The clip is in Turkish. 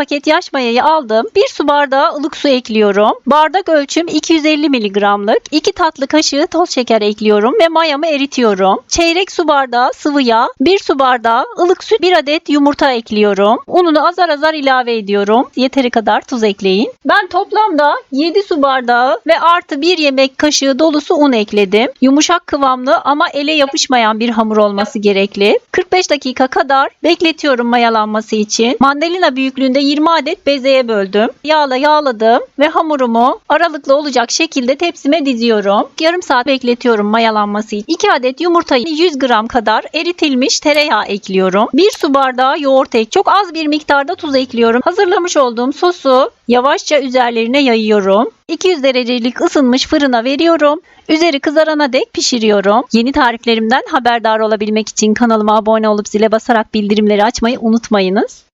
paket yaş mayayı aldım. 1 su bardağı ılık su ekliyorum. Bardak ölçüm 250 miligramlık. 2 tatlı kaşığı toz şeker ekliyorum ve mayamı eritiyorum. Çeyrek su bardağı sıvı yağ, 1 su bardağı ılık süt, 1 adet yumurta ekliyorum. Ununu azar azar ilave ediyorum. Yeteri kadar tuz ekleyin. Ben toplamda 7 su bardağı ve artı 1 yemek kaşığı dolusu un ekledim. Yumuşak kıvamlı ama ele yapışmayan bir hamur olması gerekli. 45 dakika kadar bekletiyorum mayalanması için. Mandalina büyüklüğünde 20 adet bezeye böldüm. Yağla yağladım ve hamurumu aralıklı olacak şekilde tepsime diziyorum. Yarım saat bekletiyorum mayalanması için. 2 adet yumurtayı 100 gram kadar eritilmiş tereyağı ekliyorum. 1 su bardağı yoğurt ek. Çok az bir miktarda tuz ekliyorum. Hazırlamış olduğum sosu yavaşça üzerlerine yayıyorum. 200 derecelik ısınmış fırına veriyorum. Üzeri kızarana dek pişiriyorum. Yeni tariflerimden haberdar olabilmek için kanalıma abone olup zile basarak bildirimleri açmayı unutmayınız.